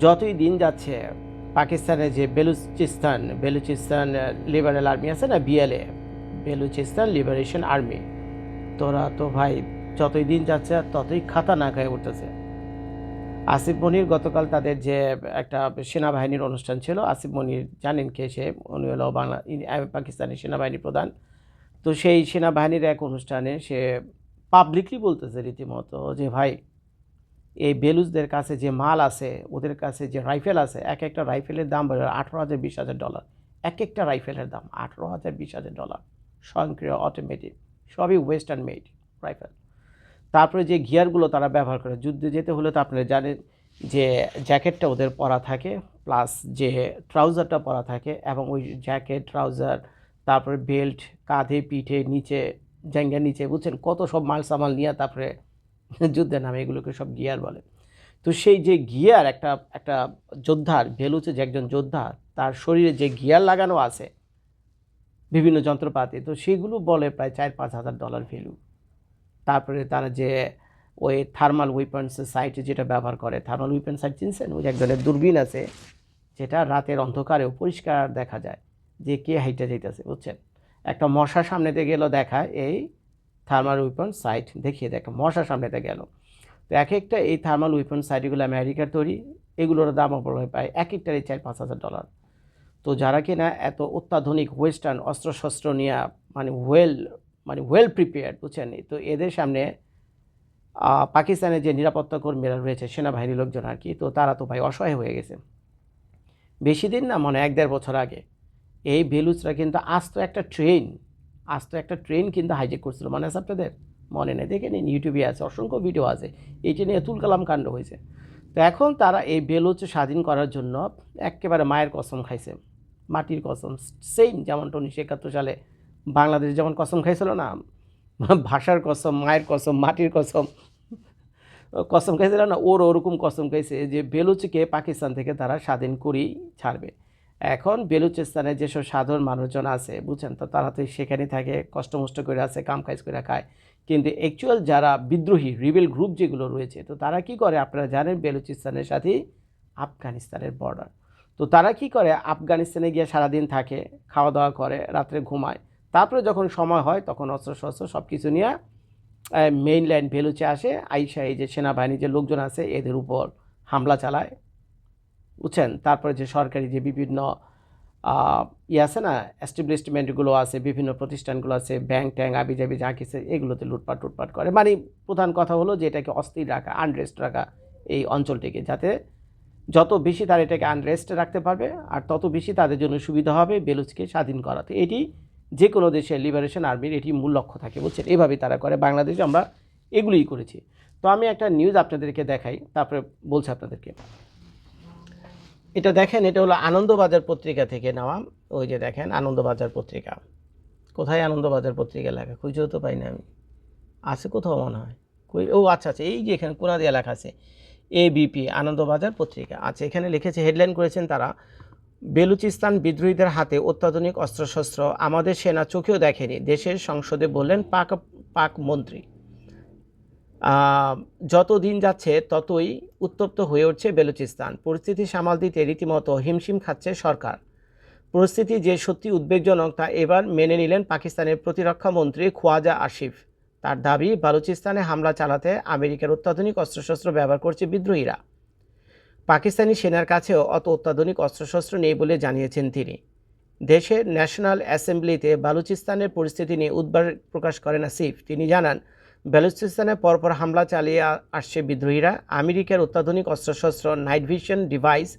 যতই দিন যাচ্ছে, পাকিস্তানের যে বেলুচিস্তান বেলুচিস্তান লিবারেল আর্মি আছে না, বিএলএ, বেলুচিস্তান লিবারেশন আর্মি, তোরা তো ভাই যতই দিন যাচ্ছে, ততই খাতা না হয়ে উঠতেছে। আসিফ মনির গতকাল তাদের যে একটা সেনাবাহিনীর অনুষ্ঠান ছিল, আসিফ মনির জানেন কে সে? উনি হলো বাংলা পাকিস্তানের সেনাবাহিনীর প্রধান। তো সেই সেনাবাহিনীর এক অনুষ্ঠানে সে পাবলিকলি বলতেছে রীতিমতো যে, ভাই এই বেলুচদের কাছে যে মাল আছে, ওদের কাছে যে রাইফেল আছে, এক একটা রাইফেলের দাম আঠেরো হাজার বিশ হাজার ডলার। এক একটা রাইফেলের দাম আঠেরো হাজার বিশ হাজার ডলার। স্বয়ংক্রিয় অটোমেটিক সবই ওয়েস্টার্ন মেড রাইফেল। তারপরে যে গিয়ারগুলো তারা ব্যবহার করে, যুদ্ধে যেতে হলে তো আপনারা জানেন যে জ্যাকেটটা ওদের পরা থাকে প্লাস যে ট্রাউজারটা পরা থাকে, এবং ওই জ্যাকেট, ট্রাউজার, তারপরে বেল্ট কাঁধে, পিঠে, নিচে জাঙ্গা নিচে, বুঝছেন? কত সব মাল সামাল নিয়ে তারপরে যুদ্ধের নামে এগুলোকে সব গিয়ার বলে। তো সেই যে গিয়ার একটা একটা যোদ্ধার, ভেলুচে যে একজন যোদ্ধা, তার শরীরে যে গিয়ার লাগানো আছে, বিভিন্ন যন্ত্রপাতি, তো সেগুলো বলে প্রায় চার পাঁচ হাজার ডলার ভ্যালু তারপরে তারা যে ওই থার্মাল উইপন্সের সাইটে যেটা ব্যবহার করে থার্মাল উইপন সাইট চিনছেন? ওই যে এক ধরনের দূরবীন আছে, যেটা রাতের অন্ধকারেও পরিষ্কার দেখা যায় যে কে হাইটা যাইতেছে, বুঝছেন? একটা মশা সামনেতে গেল দেখা, এই থার্মাল উইপন সাইট দেখিয়ে দেখ মশা সামনেতে গেল। তো এক একটা এই থার্মাল উইপন সাইটগুলো আমেরিকার তৈরি, এগুলোর দাম পড়বে প্রায় এক একটার এই চার পাঁচ হাজার ডলার তো যারা কিনা এত অত্যাধুনিক ওয়েস্টার্ন অস্ত্রশস্ত্র নিয়ে মানে ওয়েল মানে ওয়েল প্রিপেয়ার্ড বুঝছেন? তো এদের সামনে পাকিস্তানের যে নিরাপত্তা কর্মীরা রয়েছে, সেনাবাহিনীর লোকজন আর কি, তো তারা তো ভাই অসহায় হয়ে গেছে। বেশি দিন না মানে এক দেড় বছর আগে, এই বেলুচরা কিন্তু আস্ত একটা ট্রেন আস্ত একটা ট্রেন কিন্তু হাইজেক করছিল। মনে আছে আপনাদের মনে নেই, দেখে নিন ইউটিউবে আছে, অসংখ্য ভিডিও আছে। এইটা নিয়ে তুল কালাম কাণ্ড হয়েছে। তো এখন তারা এই বেলুচ স্বাধীন করার জন্য একেবারে মায়ের কসম খাইছে। মাটির কসম সেম যেমনটা উনিশশো একাত্তর সালে বাংলাদেশ যেমন কসম খাইছিল না, ভাষার কসম, মায়ের কসম, মাটির কসম কসম খাইছিল না, ওর ওরকম কসম খাইছে যে বেলুচকে পাকিস্তান থেকে তারা স্বাধীন করেই ছাড়বে। এখন বেলুচিস্তানে যেসব সাধারণ মানুষজন আছে, বুঝছেন? তো তারা তো সেখানে থাকে, কষ্টমষ্ট করে আছে, কাম কাজ করে খায়। কিন্তু অ্যাকচুয়াল যারা বিদ্রোহী রিবেল গ্রুপ যেগুলো রয়েছে, তো তারা কি করে? আপনারা জানেন বেলুচিস্তানের সাথে আফগানিস্তানের বর্ডার তো তারা কি করে? আফগানিস্তানে গিয়ে সারাদিন থাকে খাওয়া দাওয়া করে, রাত্রে ঘুমায়। তারপরে যখন সময় হয়, তখন অস্ত্র শস্ত্র সব কিছু নিয়ে মেইন লাইন ভেলুচে আসে। আইসা এই যে সেনাবাহিনী যে লোকজন আছে, এদের উপর হামলা চালায়। বুঝছেন? তারপরে যে সরকারি যে বিভিন্ন ই আছে না এস্টাবলিশমেন্টগুলো আছে, বিভিন্ন প্রতিষ্ঠানগুলো আছে, ব্যাংক ট্যাঙ্ক আবি জাবি যা কিছু, এগুলোতে লুটপাট টুটপাট করে। মানে প্রধান কথা হলো যে এটাকে অস্থির রাখা আনরেস্ট রাখা এই অঞ্চলটিকে, যাতে যত বেশি তারা এটাকে আনরেস্টে রাখতে পারবে, আর তত বেশি তাদের জন্য সুবিধা হবে বেলুচকে স্বাধীন করাতে। এটি যে কোনো দেশের লিবারেশন আর্মির এটি মূল লক্ষ্য থাকে, বুঝছেন? এভাবেই তারা করে, বাংলাদেশে আমরা এগুলোই করেছি। তো আমি একটা নিউজ আপনাদেরকে দেখাই, তারপরে বলছি আপনাদেরকে। এটা দেখেন, এটা হলো আনন্দবাজার পত্রিকা থেকে নেওয়া। ওই যে দেখেন, আনন্দবাজার পত্রিকা। কোথায় আনন্দবাজার পত্রিকা লেখা? খুঁজেও তো পাই না আমি। আছে কোথাও মনে হয়? ও আচ্ছা আচ্ছা এই যে এখানে কোনা দিয়ে লেখা আছে এবিপি আনন্দবাজার পত্রিকা। আচ্ছা এখানে লিখেছে, হেডলাইন করেছেন তারা, বেলুচিস্তান বিদ্রোহীদের হাতে অত্যাধুনিক অস্ত্রশস্ত্র, আমাদের সেনা চোখেও দেখেনি। দেশের সংসদে বললেন, পাক পাক মন্ত্রী। যত দিন যাচ্ছে ততই উত্তপ্ত হয়ে উঠছে বেলুচিস্তান। পরিস্থিতি সামাল দিতে রীতিমতো হিমশিম খাচ্ছে সরকার। পরিস্থিতি যে সত্যি উদ্বেগজনক তা এবার মেনে নিলেন পাকিস্তানের প্রতিরক্ষা মন্ত্রী খোয়াজা আসিফ তার দাবি, বালুচিস্তানে হামলা চালাতে আমেরিকার অত্যাধুনিক অস্ত্রশস্ত্র ব্যবহার করছে বিদ্রোহীরা। পাকিস্তানি সেনার কাছেও অত অত্যাধুনিক অস্ত্রশস্ত্র নেই বলে জানিয়েছেন তিনি। দেশের ন্যাশনাল অ্যাসেম্বলিতে বালুচিস্তানের পরিস্থিতি নিয়ে উদ্বার প্রকাশ করেন আসিফ তিনি জানান বেলুচিস্তানে পরপর হামলা চালিয়ে আসছে বিদ্রোহীরা। আমেরিকার অত্যাধুনিক অস্ত্রশস্ত্র নাইট ভিশন ডিভাইস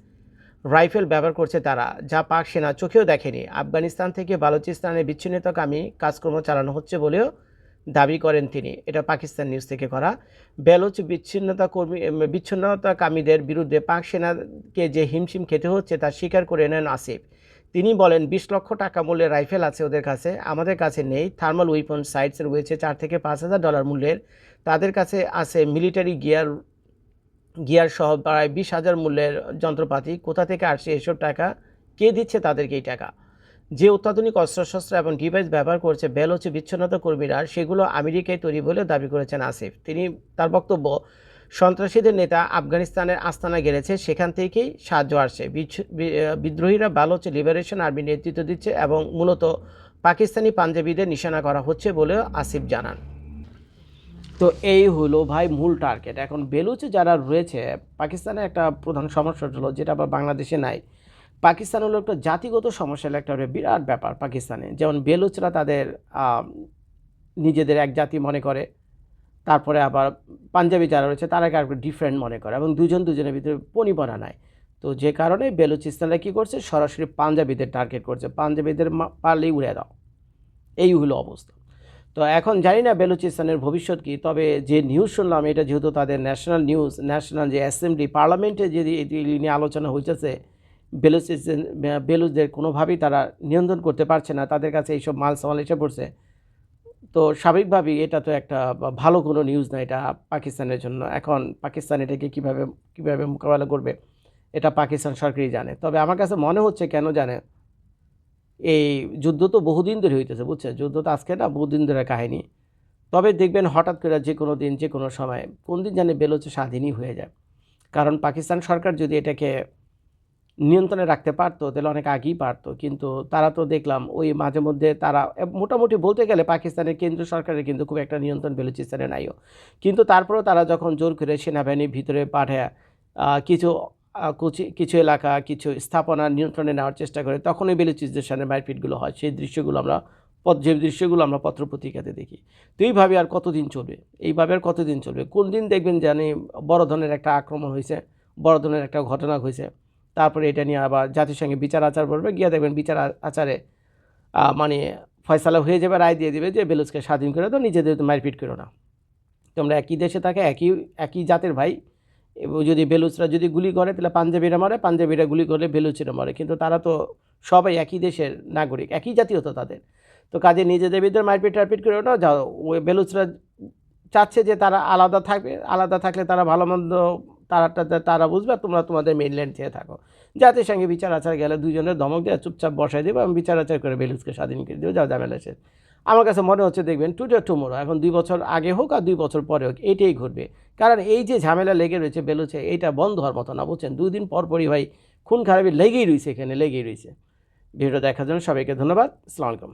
রাইফেল ব্যবহার করছে তারা, যা পাক সেনা চোখেও দেখেনি। আফগানিস্তান থেকে বালুচিস্তানে বিচ্ছিন্নতাকামী কাজকর্ম চালানো হচ্ছে বলেও দাবি করেন তিনি। এটা পাকিস্তান নিউজ থেকে করা। বেলুচ বিচ্ছিন্নতা কর্মী বিচ্ছিন্নতাকামীদের বিরুদ্ধে পাক সেনাকে যে হিমশিম খেতে হচ্ছে তা স্বীকার করে নেন আসিফ। তিনি বলেন, বিশ লক্ষ টাকা মূল্যের রাইফেল আছে ওদের কাছে, আমাদের কাছে নেই। থার্মাল উইপন সাইটস রয়েছে চার থেকে পাঁচ হাজার ডলার মূল্যের। তাদের কাছে আছে মিলিটারি গিয়ার গিয়ার সহ প্রায় বিশ হাজার মূল্যের যন্ত্রপাতি। কোথা থেকে আসছে এসব টাকা? কে দিচ্ছে তাদেরকে এই টাকা? যে অত্যাধুনিক অস্ত্রশস্ত্র এবং ডিভাইস ব্যবহার করছে, বেল হচ্ছে বিচ্ছিন্নতা কর্মীরা, সেগুলো আমেরিকায় তৈরি বলে দাবি করেছেন আসিফ। তিনি তার বক্তব্য সন্ত্রাসীদের নেতা আফগানিস্তানের আস্তানা গেড়েছে, সেখান থেকেই সাহায্য আসছে। বিদ্রোহীরা বালোচ লিবারেশন আর্মি নেতৃত্ব দিচ্ছে এবং মূলত পাকিস্তানি পাঞ্জাবিদের নিশানা করা হচ্ছে বলেও আসিফ জানান। তো এই হলো ভাই মূল টার্গেট এখন বেলুচে যারা রয়েছে পাকিস্তানের একটা প্রধান সমস্যা হলো যেটা আবার বাংলাদেশে নাই। পাকিস্তান হলো একটা জাতিগত সমস্যা, একটা বিরাট ব্যাপার পাকিস্তানে। যেমন বেলুচরা তাদের নিজেদের এক জাতি মনে করে। তারপরে আবার পাঞ্জাবি যারা রয়েছে, তারা একটু ডিফারেন্ট মনে করে এবং দুজন দুজনের ভিতরে পনিপনা নাই। তো যে কারণে বেলুচিস্তানরা কী করছে? সরাসরি পাঞ্জাবিদের টার্গেট করছে। পাঞ্জাবিদের পারলেই উড়ে দাও। এই হলো অবস্থা। তো এখন জানি না বেলুচিস্তানের ভবিষ্যৎ কী, তবে যে নিউজ শুনলাম, এটা যেহেতু তাদের ন্যাশনাল নিউজ ন্যাশনাল যে অ্যাসেম্বলি পার্লামেন্টে যদি এটি নিয়ে আলোচনা হইতেছে, বেলুচিস্তান, বেলুচদের কোনোভাবেই তারা নিয়ন্ত্রণ করতে পারছে না। তাদের কাছে এইসব মাল সামাল এসে পড়ছে। তো স্বাভাবিকভাবেই এটা তো একটা ভালো কোনো নিউজ না এটা পাকিস্তানের জন্য। এখন পাকিস্তান এটাকে কীভাবে কীভাবে মোকাবেলা করবে, এটা পাকিস্তান সরকারই জানে। তবে আমার কাছে মনে হচ্ছে কেন জানে, এই যুদ্ধ তো বহুদিন ধরে হইতেছে বুঝছে যুদ্ধ তো আজকে না বহুদিন ধরে কাহিনী। তবে দেখবেন হঠাৎ করে যে কোনো দিন, যে কোনো সময়, কোন দিন জানে বেলোচে স্বাধীনই হয়ে যায়। কারণ পাকিস্তান সরকার যদি এটাকে নিয়ন্ত্রণে রাখতে পারতো, তাহলে অনেক আগেই পারতো। কিন্তু তারা তো দেখলাম ওই মাঝে মধ্যে তারা মোটামুটি বলতে গেলে পাকিস্তানের কেন্দ্র সরকারের কিন্তু খুব একটা নিয়ন্ত্রণ বেলুচিস্তানে নাইও। কিন্তু তারপরেও তারা যখন জোর করে সেনাবাহিনীর ভিতরে পাঠায় কিছু কুচি- কিছু এলাকা, কিছু স্থাপনা নিয়ন্ত্রণে নেওয়ার চেষ্টা করে, তখনই বেলুচিস্তানের মারপিটগুলো হয়। সেই দৃশ্যগুলো আমরা যে দৃশ্যগুলো আমরা পত্রপত্রিকাতে দেখি। তো এইভাবে আর কতদিন চলবে? এইভাবে আর কতদিন চলবে? কোন দিন দেখবেন জানি বড় ধরনের একটা আক্রমণ হয়েছে বড় ধরনের একটা ঘটনা হয়েছে তারপরে এটা নিয়ে আবার জাতিসংঘে বিচার আচার করবে। গিয়ে দেখবেন বিচার আচারে মানে ফয়সালা হয়ে যাবে, রায় দিয়ে দেবে যে বেলুচকে স্বাধীন করে দাও, নিজেদের তো মারপিট করো না। তোমরা একই দেশে থাকে, একই একই জাতের ভাই। যদি বেলুচরা যদি গুলি করে, তাহলে পাঞ্জাবিরা মারে, পাঞ্জাবিরা গুলি করলে বেলুচিরা মারে। কিন্তু তারা তো সবাই একই দেশের নাগরিক, একই জাতীয় তো তাদের। তো কাজে নিজেদের ভিতরে মারপিট টারপিট করে না, যাও। ওই বেলুচরা চাচ্ছে যে তারা আলাদা থাকবে, আলাদা থাকলে তারা ভালো মন্দ তারা তারা বুঝবে তোমরা তোমাদের মেনল্যান্ড চেয়ে থাকো। জাতির সঙ্গে বিচার আচার গেলে দুজনের ধমক দিয়ে চুপচাপ বসাই দেবে আমি বিচার আচার করে বেলুচকে স্বাধীন করে দেবে। যাও ঝামেলা শেষ। আমার কাছে মনে হচ্ছে দেখবেন টুডে টুমোরো এখন দুই বছর আগে হোক আর দুই বছর পরে হোক, এটাই ঘটবে। কারণ এই যে ঝামেলা লেগে রয়েছে বেলুচে এইটা বন্ধ হওয়ার মতো না, বুঝছেন? দুই দিন পর পরই ভাই খুন খারাপি লেগেই রয়েছে এখানে, লেগেই রয়েছে। ভিডিও দেখার জন্য সবাইকে ধন্যবাদ। আলাইকুম।